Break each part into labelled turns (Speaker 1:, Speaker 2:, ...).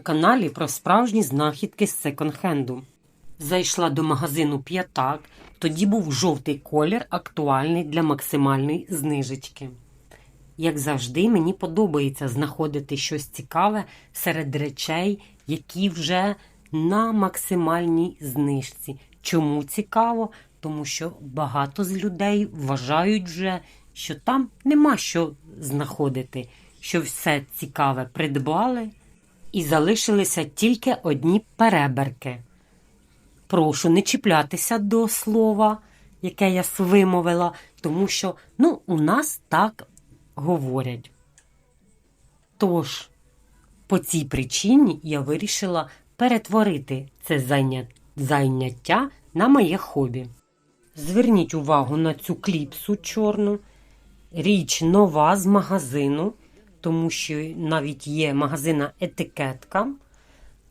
Speaker 1: каналі про справжні знахідки з секонд-хенду. Зайшла до магазину П'ятак, тоді був жовтий колір, актуальний для максимальної знижечки. Як завжди, мені подобається знаходити щось цікаве серед речей, які вже на максимальній знижці. Чому цікаво? Тому що багато з людей вважають вже, що там нема що знаходити, що все цікаве придбали і залишилися тільки одні переберки. Прошу не чіплятися до слова, яке я вимовила, тому що ну, у нас так говорять. Тож, по цій причині я вирішила перетворити це зайня- заняття на моє хобі. Зверніть увагу на цю кліпсу чорну. Річ нова з магазину, тому що навіть є магазина етикетка.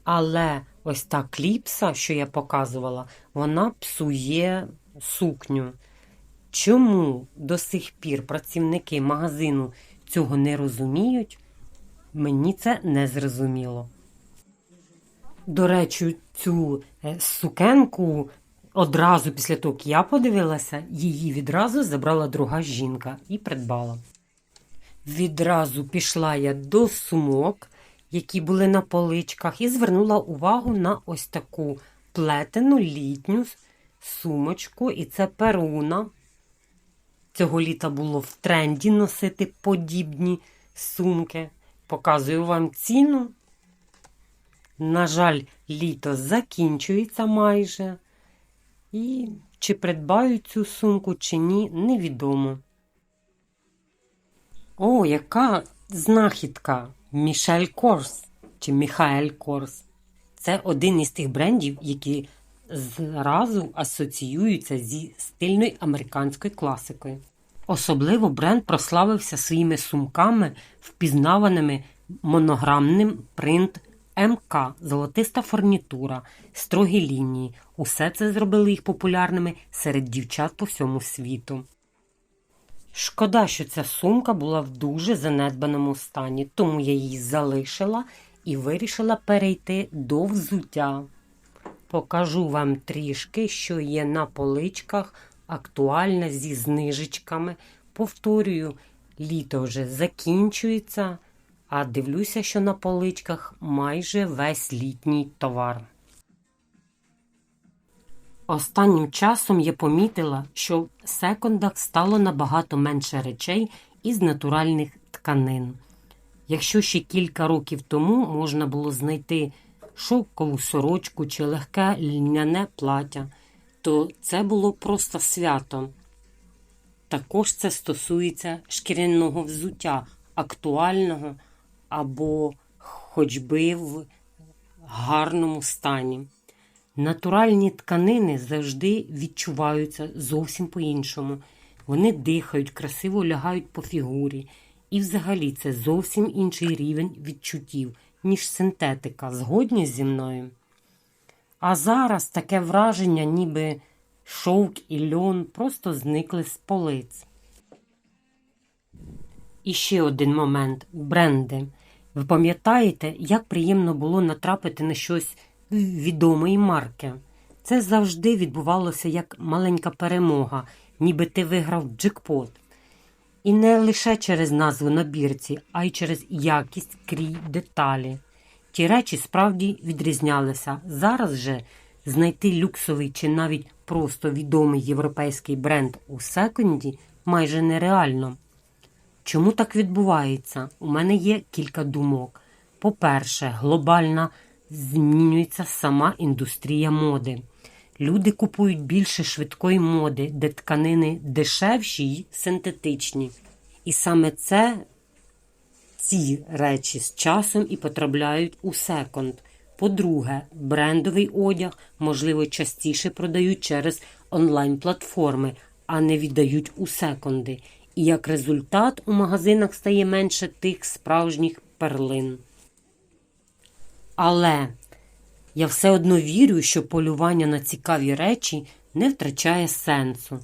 Speaker 1: Але ось та кліпса, що я показувала, вона псує сукню. Чому до сих пір працівники магазину цього не розуміють, мені це не зрозуміло. До речі, цю е, сукенку одразу після того, як я подивилася, її відразу забрала друга жінка і придбала. Відразу пішла я до сумок, які були на поличках, і звернула увагу на ось таку плетену літню сумочку, і це перуна. Цього літа було в тренді носити подібні сумки. Показую вам ціну. На жаль, літо закінчується майже. І чи придбаю цю сумку, чи ні, невідомо. О, яка знахідка! Мішель Корс чи Міхаель Корс. Це один із тих брендів, які зразу асоціюються зі стильною американською класикою. Особливо бренд прославився своїми сумками, впізнаваними монограмним принт МК, золотиста фурнітура, строгі лінії. Усе це зробили їх популярними серед дівчат по всьому світу. Шкода, що ця сумка була в дуже занедбаному стані, тому я її залишила і вирішила перейти до взуття. Покажу вам трішки, що є на поличках, актуальне зі знижечками. Повторюю, літо вже закінчується, а дивлюся, що на поличках майже весь літній товар. Останнім часом я помітила, що в секондах стало набагато менше речей із натуральних тканин. Якщо ще кілька років тому можна було знайти шовкову сорочку чи легке льняне плаття, то це було просто свято. Також це стосується шкіряного взуття, актуального або хоч би в гарному стані. Натуральні тканини завжди відчуваються зовсім по-іншому. Вони дихають, красиво лягають по фігурі. І взагалі це зовсім інший рівень відчуттів, ніж синтетика, згодні зі мною. А зараз таке враження, ніби шовк і льон просто зникли з полиць. І ще один момент бренди. Ви пам'ятаєте, як приємно було натрапити на щось відомої марки? Це завжди відбувалося як маленька перемога, ніби ти виграв джекпот. І не лише через назву на бірці, а й через якість крій деталі. Ті речі справді відрізнялися. Зараз же знайти люксовий чи навіть просто відомий європейський бренд у секонді майже нереально. Чому так відбувається? У мене є кілька думок. По-перше, глобально змінюється сама індустрія моди. Люди купують більше швидкої моди, де тканини дешевші й синтетичні. І саме це ці речі з часом і потрапляють у секонд. По-друге, брендовий одяг, можливо, частіше продають через онлайн-платформи, а не віддають у секонди. І як результат у магазинах стає менше тих справжніх перлин. Але я все одно вірю, що полювання на цікаві речі не втрачає сенсу,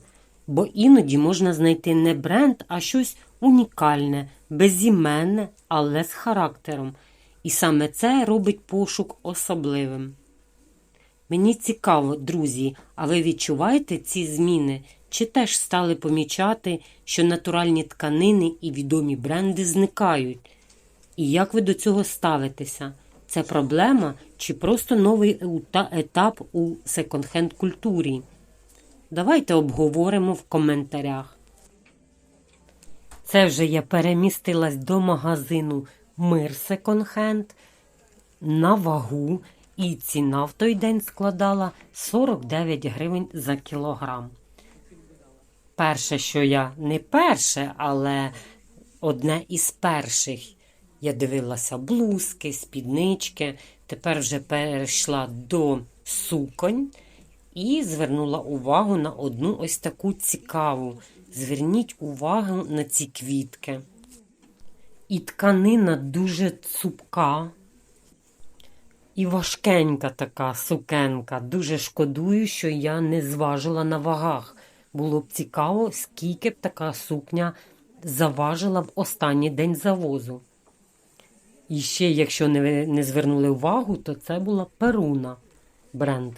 Speaker 1: бо іноді можна знайти не бренд, а щось унікальне, безіменне, але з характером. І саме це робить пошук особливим. Мені цікаво, друзі, а ви відчуваєте ці зміни? Чи теж стали помічати, що натуральні тканини і відомі бренди зникають? І як ви до цього ставитеся? Це проблема чи просто новий етап у секонд-хенд культурі? Давайте обговоримо в коментарях. Це вже я перемістилась до магазину Мир Секонд-хенд на вагу, і ціна в той день складала 49 гривень за кілограм. Перше, що я не перше, але одне із перших. Я дивилася блузки, спіднички. Тепер вже перейшла до суконь і звернула увагу на одну ось таку цікаву. Зверніть увагу на ці квітки. І тканина дуже цупка. І важкенька така сукенка. Дуже шкодую, що я не зважила на вагах. Було б цікаво, скільки б така сукня заважила в останній день завозу. І ще, якщо не, не звернули увагу, то це була Перуна бренд.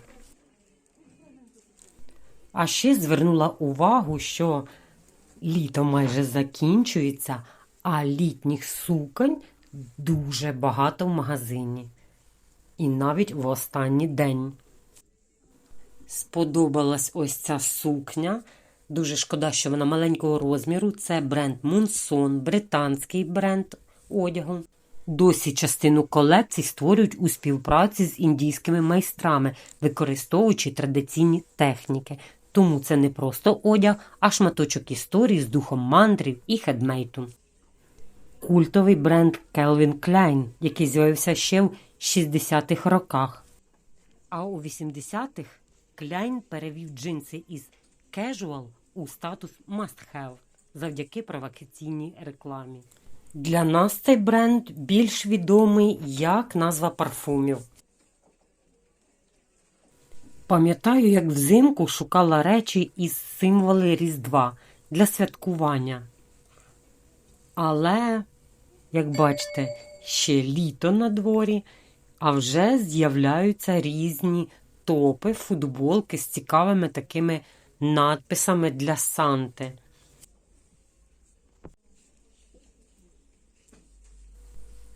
Speaker 1: А ще звернула увагу, що літо майже закінчується, а літніх суконь дуже багато в магазині. І навіть в останній день. Сподобалась ось ця сукня. Дуже шкода, що вона маленького розміру. Це бренд Мунсон, британський бренд одягу. Досі частину колекцій створюють у співпраці з індійськими майстрами, використовуючи традиційні техніки. Тому це не просто одяг, а шматочок історії з духом мандрів і хедмейту. Культовий бренд Calvin Klein, який з'явився ще в 60-х роках. А у 80-х Klein перевів джинси із casual у статус must-have завдяки провокаційній рекламі. Для нас цей бренд більш відомий як назва парфумів. Пам'ятаю, як взимку шукала речі із символи Різдва для святкування. Але, як бачите, ще літо на дворі, а вже з'являються різні топи, футболки з цікавими такими надписами для Санти.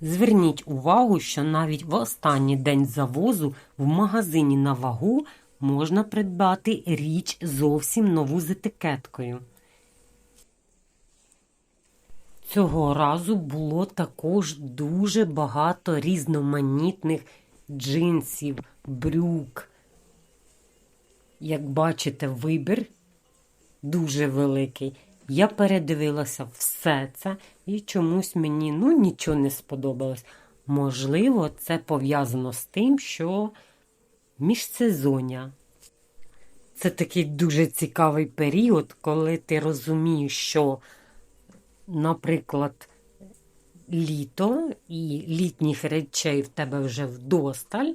Speaker 1: Зверніть увагу, що навіть в останній день завозу в магазині на вагу можна придбати річ зовсім нову з етикеткою. Цього разу було також дуже багато різноманітних джинсів, брюк. Як бачите, вибір дуже великий. Я передивилася все це і чомусь мені ну, нічого не сподобалось. Можливо, це пов'язано з тим, що міжсезоння. Це такий дуже цікавий період, коли ти розумієш, що, наприклад, літо і літніх речей в тебе вже вдосталь,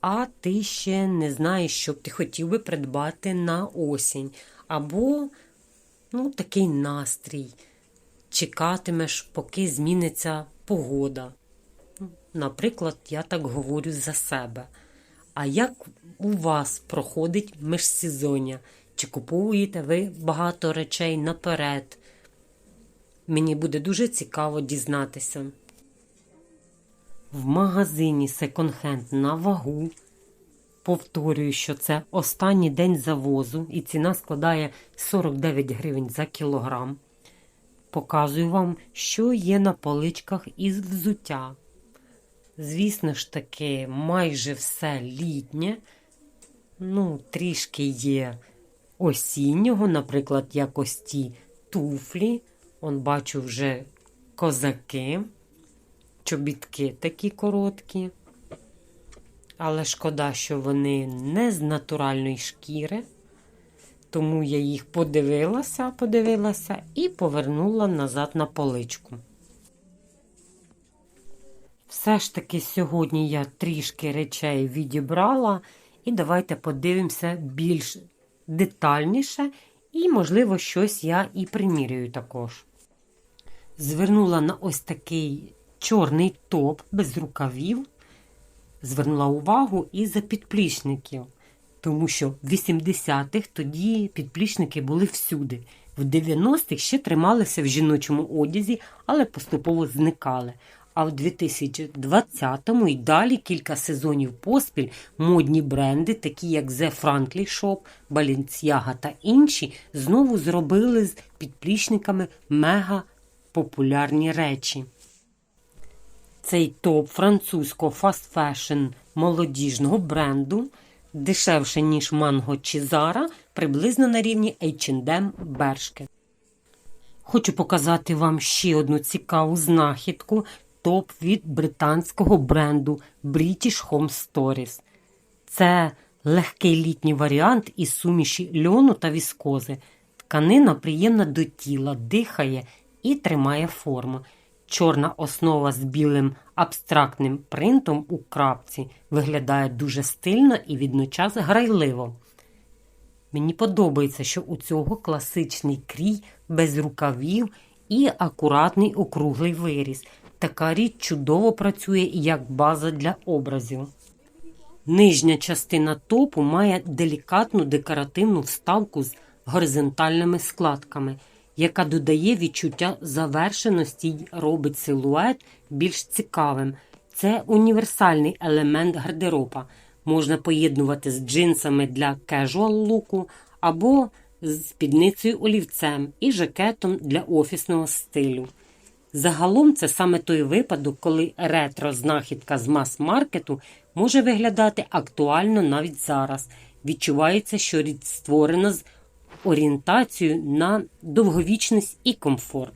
Speaker 1: а ти ще не знаєш, що б ти хотів би придбати на осінь. Або ну, такий настрій. Чекатимеш, поки зміниться погода. Ну, Наприклад, я так говорю за себе. А як у вас проходить міжсезоння? Чи купуєте ви багато речей наперед? Мені буде дуже цікаво дізнатися. В магазині секонд-хенд на вагу. Повторюю, що це останній день завозу і ціна складає 49 гривень за кілограм. Показую вам, що є на поличках із взуття. Звісно ж таки, майже все літнє. Ну, трішки є осіннього, наприклад, як ті туфлі. Он бачу вже козаки, чобітки такі короткі. Але шкода, що вони не з натуральної шкіри. Тому я їх подивилася, подивилася і повернула назад на поличку. Все ж таки, сьогодні я трішки речей відібрала, і давайте подивимося більш детальніше, і, можливо, щось я і примірюю також. Звернула на ось такий чорний топ без рукавів звернула увагу і за підплічників, тому що в 80-х тоді підплічники були всюди. В 90-х ще трималися в жіночому одязі, але поступово зникали. А в 2020-му і далі кілька сезонів поспіль модні бренди, такі як The Frankly Shop, Balenciaga та інші, знову зробили з підплічниками мега популярні речі. Цей топ французького фаст-фешн молодіжного бренду, дешевше, ніж Манго чи Zara, приблизно на рівні H&M Бершки. Хочу показати вам ще одну цікаву знахідку топ від британського бренду British Home Stories. Це легкий літній варіант із суміші льону та віскози. Тканина приємна до тіла, дихає і тримає форму. Чорна основа з білим абстрактним принтом у крапці виглядає дуже стильно і відночас грайливо. Мені подобається, що у цього класичний крій без рукавів і акуратний округлий виріз. Така річ чудово працює як база для образів. Нижня частина топу має делікатну декоративну вставку з горизонтальними складками, яка додає відчуття завершеності й робить силует більш цікавим. Це універсальний елемент гардероба. Можна поєднувати з джинсами для кежуал луку або з спідницею олівцем і жакетом для офісного стилю. Загалом це саме той випадок, коли ретро-знахідка з мас-маркету може виглядати актуально навіть зараз. Відчувається, що річ створена з орієнтацією на довговічність і комфорт.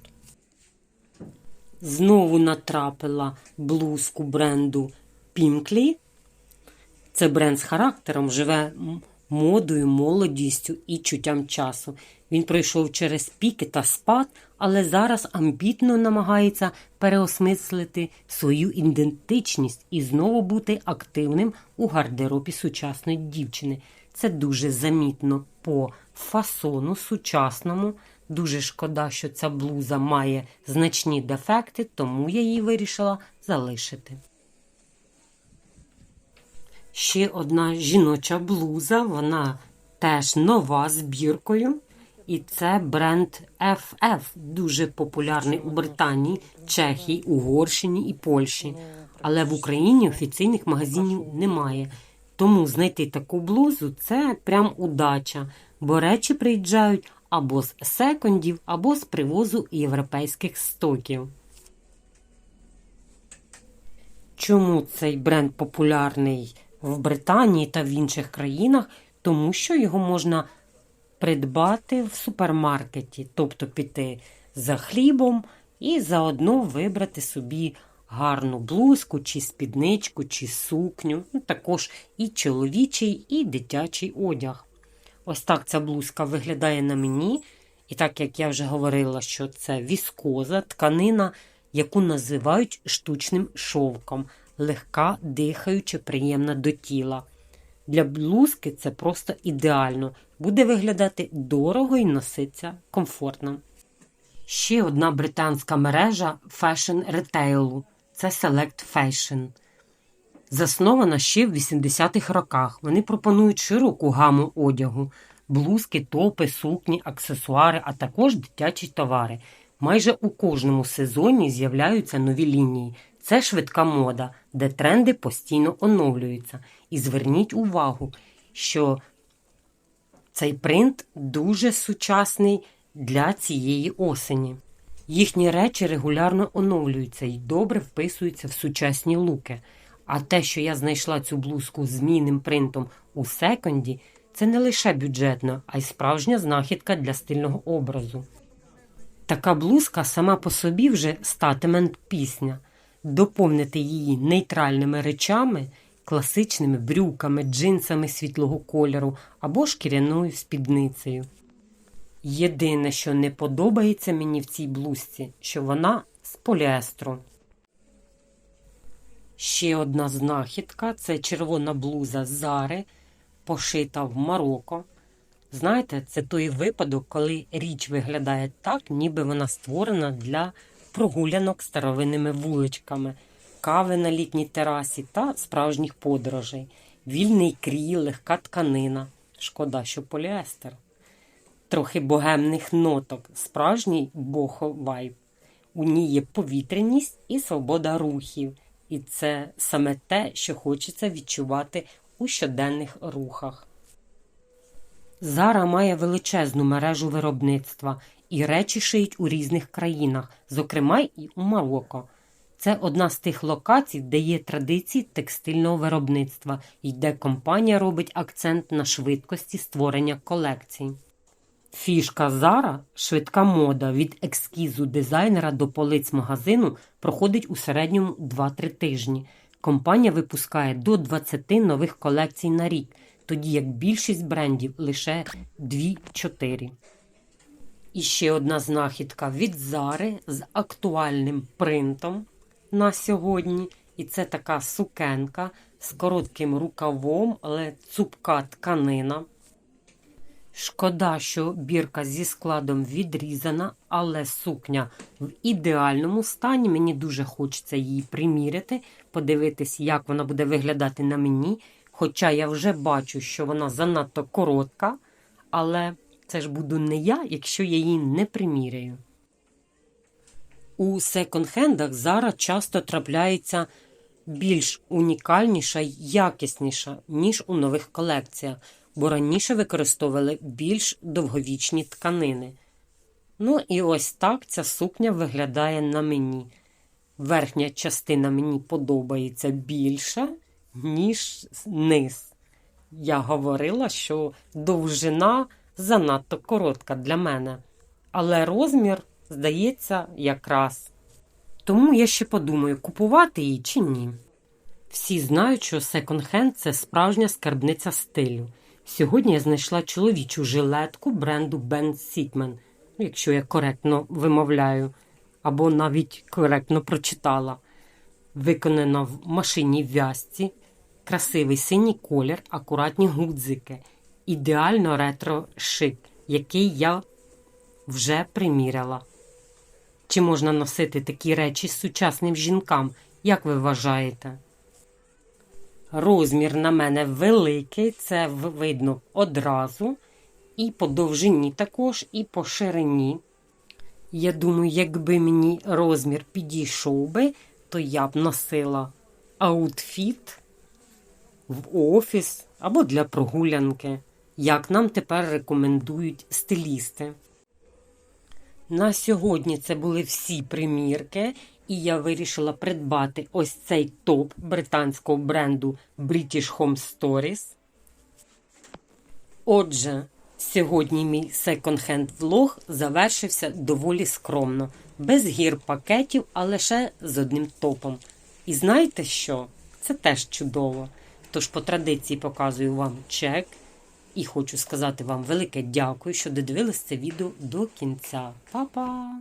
Speaker 1: Знову натрапила блузку бренду Пімклі. Це бренд з характером живе модою, молодістю і чуттям часу. Він пройшов через піки та спад, але зараз амбітно намагається переосмислити свою ідентичність і знову бути активним у гардеробі сучасної дівчини. Це дуже замітно по фасону сучасному. Дуже шкода, що ця блуза має значні дефекти, тому я її вирішила залишити. Ще одна жіноча блуза, вона теж нова збіркою. І це бренд FF, дуже популярний у Британії, Чехії, Угорщині і Польщі. Але в Україні офіційних магазинів немає. Тому знайти таку блузу це прям удача, бо речі приїжджають або з секондів, або з привозу європейських стоків. Чому цей бренд популярний в Британії та в інших країнах? Тому що його можна придбати в супермаркеті, тобто піти за хлібом і заодно вибрати собі гарну блузку, чи спідничку, чи сукню, ну, також і чоловічий, і дитячий одяг. Ось так ця блузка виглядає на мені. І так як я вже говорила, що це віскоза, тканина, яку називають штучним шовком, легка, дихаюча, приємна до тіла. Для блузки це просто ідеально, буде виглядати дорого і носиться комфортно. Ще одна британська мережа фешн ретейлу це Select Fashion. Заснована ще в 80-х роках. Вони пропонують широку гаму одягу, блузки, топи, сукні, аксесуари, а також дитячі товари. Майже у кожному сезоні з'являються нові лінії. Це швидка мода, де тренди постійно оновлюються. І зверніть увагу, що цей принт дуже сучасний для цієї осені. Їхні речі регулярно оновлюються і добре вписуються в сучасні луки. А те, що я знайшла цю блузку з змінним принтом у секонді, це не лише бюджетна, а й справжня знахідка для стильного образу. Така блузка сама по собі вже статимент пісня. Доповнити її нейтральними речами, класичними брюками, джинсами світлого кольору або шкіряною спідницею. Єдине, що не подобається мені в цій блузці, що вона з поліестру. Ще одна знахідка це червона блуза Зари, пошита в Марокко. Знаєте, це той випадок, коли річ виглядає так, ніби вона створена для прогулянок старовинними вуличками, кави на літній терасі та справжніх подорожей, вільний крій, легка тканина. Шкода, що поліестер. Трохи богемних ноток, справжній бохо-вайб. У ній є повітряність і свобода рухів. І це саме те, що хочеться відчувати у щоденних рухах. Зара має величезну мережу виробництва і речі шиють у різних країнах, зокрема і у Марокко. Це одна з тих локацій, де є традиції текстильного виробництва і де компанія робить акцент на швидкості створення колекцій. Фішка Зара швидка мода від ескізу дизайнера до полиць магазину проходить у середньому 2-3 тижні. Компанія випускає до 20 нових колекцій на рік, тоді як більшість брендів лише 2-4. І ще одна знахідка від Зари з актуальним принтом на сьогодні. І це така сукенка з коротким рукавом, але цупка тканина. Шкода, що бірка зі складом відрізана, але сукня в ідеальному стані. Мені дуже хочеться її приміряти, подивитись, як вона буде виглядати на мені. Хоча я вже бачу, що вона занадто коротка, але це ж буду не я, якщо я її не приміряю. У секонд-хендах зараз часто трапляється більш унікальніша якісніша, ніж у нових колекціях, бо раніше використовували більш довговічні тканини. Ну і ось так ця сукня виглядає на мені. Верхня частина мені подобається більше, ніж низ. Я говорила, що довжина занадто коротка для мене, але розмір, здається, якраз. Тому я ще подумаю, купувати її чи ні. Всі знають, що секонд-хенд – це справжня скарбниця стилю. Сьогодні я знайшла чоловічу жилетку бренду Ben Sitman, ну, якщо я коректно вимовляю, або навіть коректно прочитала. Виконана в машинній в'язці, красивий синій колір, акуратні гудзики, ідеально ретро-шик, який я вже приміряла. Чи можна носити такі речі сучасним жінкам, як ви вважаєте? Розмір на мене великий, це видно одразу. І по довжині також, і по ширині. Я думаю, якби мені розмір підійшов би, то я б носила аутфіт в офіс або для прогулянки, як нам тепер рекомендують стилісти. На сьогодні це були всі примірки, і я вирішила придбати ось цей топ британського бренду British Home Stories. Отже, сьогодні мій секонд-хенд влог завершився доволі скромно, без гір пакетів, а лише з одним топом. І знаєте що? Це теж чудово. Тож по традиції показую вам чек. І хочу сказати вам велике дякую, що додивились це відео до кінця. Па-па!